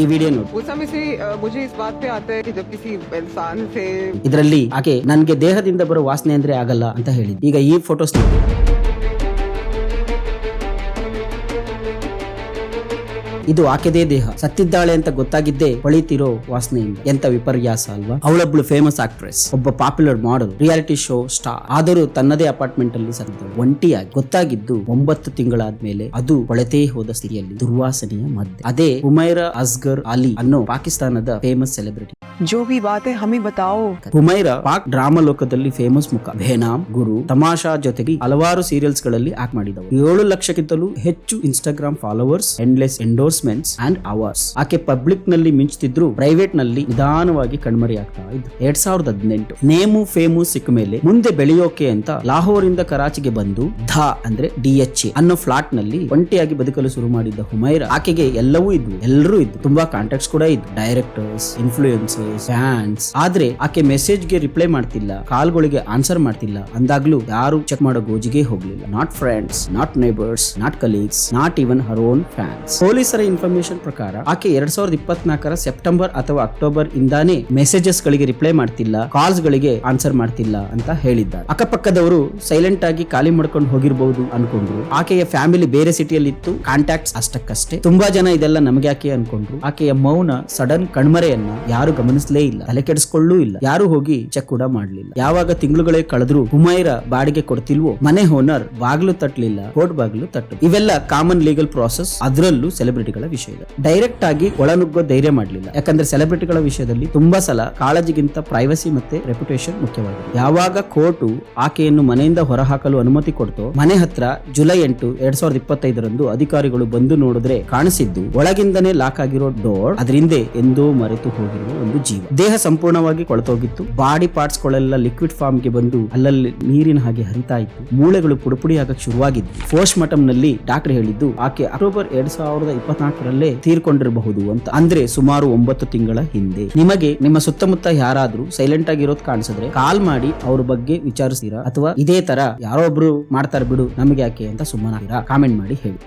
ಈ ವಿಡಿಯೋ ನೋಡಿ. ಇದರಲ್ಲಿ ಆಕೆ ನನ್ಗೆ ದೇಹದಿಂದ ಬರೋ ವಾಸನೆ ಅಂದ್ರೆ ಆಗಲ್ಲ ಅಂತ ಹೇಳಿದ್ ಈಗ ಈ ಫೋಟೋಸ್ ನೋಡಿ. ಇದು ಆಕೆದೇ ದೇಹ. ಸತ್ತಿದ್ದಾಳೆ ಅಂತ ಗೊತ್ತಾಗಿದ್ದೇ ಹೊಳಿತಿರೋ ವಾಸನೆಯಿಂದ. ಎಂತ ವಿಪರ್ಯಾಸ ಅಲ್ವಾ? ಅವಳೊಬ್ಳು ಫೇಮಸ್ ಆಕ್ಟ್ರೆಸ್ ಒಬ್ಬ popular model reality show star ಆದರೂ ತನ್ನದೇ ಅಪಾರ್ಟ್ಮೆಂಟ್ ಅಲ್ಲಿ ಸತ್ತಿದ್ದಳು. ಒಂಟಿಯಾಗಿ ಗೊತ್ತಾಗಿದ್ದು ಒಂಬತ್ತು ತಿಂಗಳಾದ್ಮೇಲೆ ಅದು ಕೊಳೆತೇ ಹೋದ ಸ್ಥಿತಿಯಲ್ಲಿ ದುರ್ವಾಸನೆಯ ಮಧ್ಯೆ. ಅದೇ ಉಮೈರಾ ಅಸ್ಗರ್ ಅಲಿ ಅನ್ನೋ ಪಾಕಿಸ್ತಾನದ ಫೇಮಸ್ ಸೆಲೆಬ್ರಿಟಿ जो भी बात है हमें बताओ ಹುಮೈರಾ ಪಾಕ್ ಡ್ರಾಮಾ ಲೋಕದಲ್ಲಿ ಫೇಮಸ್ ಮುಖ ಬೇನಾಮ್ ಗುರು ತಮಾಷಾ ಜೊತೆಗೆ ಹಲವಾರು ಸೀರಿಯಲ್ಸ್ ಗಳಲ್ಲಿ ಆಕ್ಟ್ ಮಾಡಿದವರು ಏಳು ಲಕ್ಷಕ್ಕಿಂತಲೂ ಹೆಚ್ಚು Instagram followers endless endorsements and hours ಆಕೆ ಪಬ್ಲಿಕ್ ನಲ್ಲಿ ಮಿಂಚುತ್ತಿದ್ರು ಪ್ರೈವೇಟ್ ನಲ್ಲಿ ನಿಧಾನವಾಗಿ ಕಣ್ಮರೆಯಾಗ್ತಾ ಇದ್ದು ಎರಡ್ ಸಾವಿರದ ಹದಿನೆಂಟು ನೇಮು ಫೇಮು ಸಿಕ್ಕ ಮೇಲೆ ಮುಂದೆ ಬೆಳೆಯೋಕೆ ಅಂತ ಲಾಹೋರಿಂದ ಕರಾಚಿಗೆ ಬಂದು ಧ ಅಂದ್ರೆ ಡಿ ಎಚ್ ಎ ಅನ್ನೋ ಫ್ಲಾಟ್ ನಲ್ಲಿ ಒಂಟಿಯಾಗಿ ಬದುಕಲು ಶುರು ಮಾಡಿದ್ದ ಹುಮೈರಾ ಆಕೆಗೆ ಎಲ್ಲವೂ ಇದ್ವು ಎಲ್ಲರೂ ಇದ್ವು ತುಂಬಾ ಕಾಂಟ್ಯಾಕ್ಟ್ಸ್ ಕೂಡ ಇದ್ವು ಡೈರೆಕ್ಟರ್ಸ್ ಇನ್ಫ್ಲೂಯೆನ್ಸರ್ಸ್ ಫ್ಯಾನ್ಸ್ ಆದ್ರೆ ಆಕೆ ಮೆಸೇಜ್ಗೆ ರಿಪ್ಲೈ ಮಾಡ್ತಿಲ್ಲ, ಕಾಲ್ಗಳಿಗೆ ಆನ್ಸರ್ ಮಾಡ್ತಿಲ್ಲ. ಅಂದಾಗ್ಲೂ ಯಾರು ಚೆಕ್ ಮಾಡೋ ಗೋಜಿಗೆ ಹೋಗ್ಲಿಲ್ಲ. Not friends not neighbours not colleagues not even her own fans ಪೊಲೀಸರ ಇನ್ಫಾರ್ಮೇಶನ್ ಪ್ರಕಾರ, ಆಕೆ ಎರಡ್ ಸಾವಿರದ ಇಪ್ಪತ್ನಾಲ್ಕರ ಸೆಪ್ಟೆಂಬರ್ ಅಥವಾ ಅಕ್ಟೋಬರ್ ಇಂದಾನೇ ಮೆಸೇಜಸ್ ಗಳಿಗೆ ರಿಪ್ಲೈ ಮಾಡ್ತಿಲ್ಲ ಕಾಲ್ಸ್ ಗಳಿಗೆ ಆನ್ಸರ್ ಮಾಡ್ತಿಲ್ಲ ಅಂತ ಹೇಳಿದ್ದಾರೆ. ಅಕ್ಕಪಕ್ಕದವರು ಸೈಲೆಂಟ್ ಆಗಿ ಖಾಲಿ ಮಾಡ್ಕೊಂಡು ಹೋಗಿರಬಹುದು ಅನ್ಕೊಂಡ್ರು. ಆಕೆಯ ಫ್ಯಾಮಿಲಿ ಬೇರೆ ಸಿಟಿಯಲ್ಲಿ ಇತ್ತು ಕಾಂಟ್ಯಾಕ್ಟ್ಸ್ ಅಷ್ಟಕ್ಕಷ್ಟೇ. ತುಂಬಾ ಜನ ಇದೆಲ್ಲ ನಮಗೆ ಯಾಕೆ ಅನ್ಕೊಂಡ್ರು. ಆಕೆಯ ಮೌನ ಸಡನ್ ಕಣ್ಮರೆಯನ್ನ ಯಾರು ಗಮನಿಸಲೇ ಇಲ್ಲ, ತಲೆ ಕೆಡಿಸ್ಕೊಳ್ಳೂ ಇಲ್ಲ, ಯಾರು ಹೋಗಿ ಚೆಕ್ ಕೂಡ ಮಾಡ್ಲಿಲ್ಲ. ಯಾವಾಗ ತಿಂಗಳುಗಳೇ ಕಳೆದ್ರು ಹುಮೈರ ಬಾಡಿಗೆ ಕೊಡ್ತಿಲ್ವೋ, ಮನೆ ಓನರ್ ಬಾಗ್ಲು ತಟ್ಟಲಿಲ್ಲ ಕೋರ್ಟ್ ಬಾಗ್ಲು ತಟ್ಟು. ಇವೆಲ್ಲ ಕಾಮನ್ ಲೀಗಲ್ ಪ್ರಾಸೆಸ್ ಅದರಲ್ಲೂ ಸೆಲೆಬ್ರಿಟಿಗಳ ವಿಷಯ ಡೈರೆಕ್ಟ್ ಆಗಿ ಒಳನುಗ್ಗೋ ಧೈರ್ಯ ಮಾಡಲಿಲ್ಲ. ಯಾಕಂದ್ರೆ ಸೆಲೆಬ್ರಿಟಿಗಳ ವಿಷಯದಲ್ಲಿ ತುಂಬಾ ಸಲ ಕಾಳಜಿಗಿಂತ ಪ್ರೈವಸಿ ಮತ್ತೆ ರೆಪ್ಯುಟೇಷನ್ ಮುಖ್ಯವಾಗಿದೆ. ಯಾವಾಗ ಕೋರ್ಟ್ ಆಕೆಯನ್ನು ಮನೆಯಿಂದ ಹೊರಹಾಕಲು ಅನುಮತಿ ಕೊಡ್ತೋ, ಮನೆ ಹತ್ರ ಜುಲೈ ಎಂಟು ಎರಡ್ ಸಾವಿರದ ಇಪ್ಪತ್ತೈದರಂದು ಅಧಿಕಾರಿಗಳು ಬಂದು ನೋಡಿದ್ರೆ ಕಾಣಿಸಿದ್ದು, ಒಳಗಿಂದನೇ ಲಾಕ್ ಆಗಿರೋ ಡೋರ್ ಅದರಿಂದ ಎಂದೋ ಮರೆತು ಹೋಗಿರುವ ಒಂದು ಜೀವ. ದೇಹ ಸಂಪೂರ್ಣವಾಗಿ ಕೊಳತೋಗಿತ್ತು. ಬಾಡಿ ಪಾರ್ಟ್ಸ್ ಗಳೆಲ್ಲ ಲಿಕ್ವಿಡ್ ಫಾರ್ಮ್ಗೆ ಬಂದು ಅಲ್ಲಲ್ಲಿ ನೀರಿನ ಹಾಗೆ ಹರಿತಾ ಇತ್ತು. ಮೂಳೆಗಳು ಪುಡುಪುಡಿ ಆಗಕ್ಕೆ ಶುರುವಾಗಿದ್ದು ಪೋಸ್ಟ್ ಮಾರ್ಟಮ್ನಲ್ಲಿ ಡಾಕ್ಟರ್ ಹೇಳಿದ್ದು, ಆಕೆ ಅಕ್ಟೋಬರ್ ಎರಡ್ ಸಾವಿರದ ಇಪ್ಪತ್ನಾಲ್ಕರಲ್ಲೇ ತೀರ್ಕೊಂಡಿರಬಹುದು ಅಂತ. ಅಂದ್ರೆ ಸುಮಾರು ಒಂಬತ್ತು ತಿಂಗಳ ಹಿಂದೆ. ನಿಮಗೆ ನಿಮ್ಮ ಸುತ್ತಮುತ್ತ ಯಾರಾದ್ರೂ ಸೈಲೆಂಟ್ ಆಗಿರೋದು ಕಾಣಿಸಿದ್ರೆ ಕಾಲ್ ಮಾಡಿ ಅವ್ರ ಬಗ್ಗೆ ವಿಚಾರಿಸ್ತೀರಾ? ಅಥವಾ ಇದೇ ತರ ಯಾರೋ ಒಬ್ರು ಮಾಡ್ತಾರೆ ಬಿಡು, ನಮಗೆ ಯಾಕೆ ಅಂತ ಸುಮ್ಮನಾಗಿರಾ? ಕಾಮೆಂಟ್ ಮಾಡಿ ಹೇಳಿ.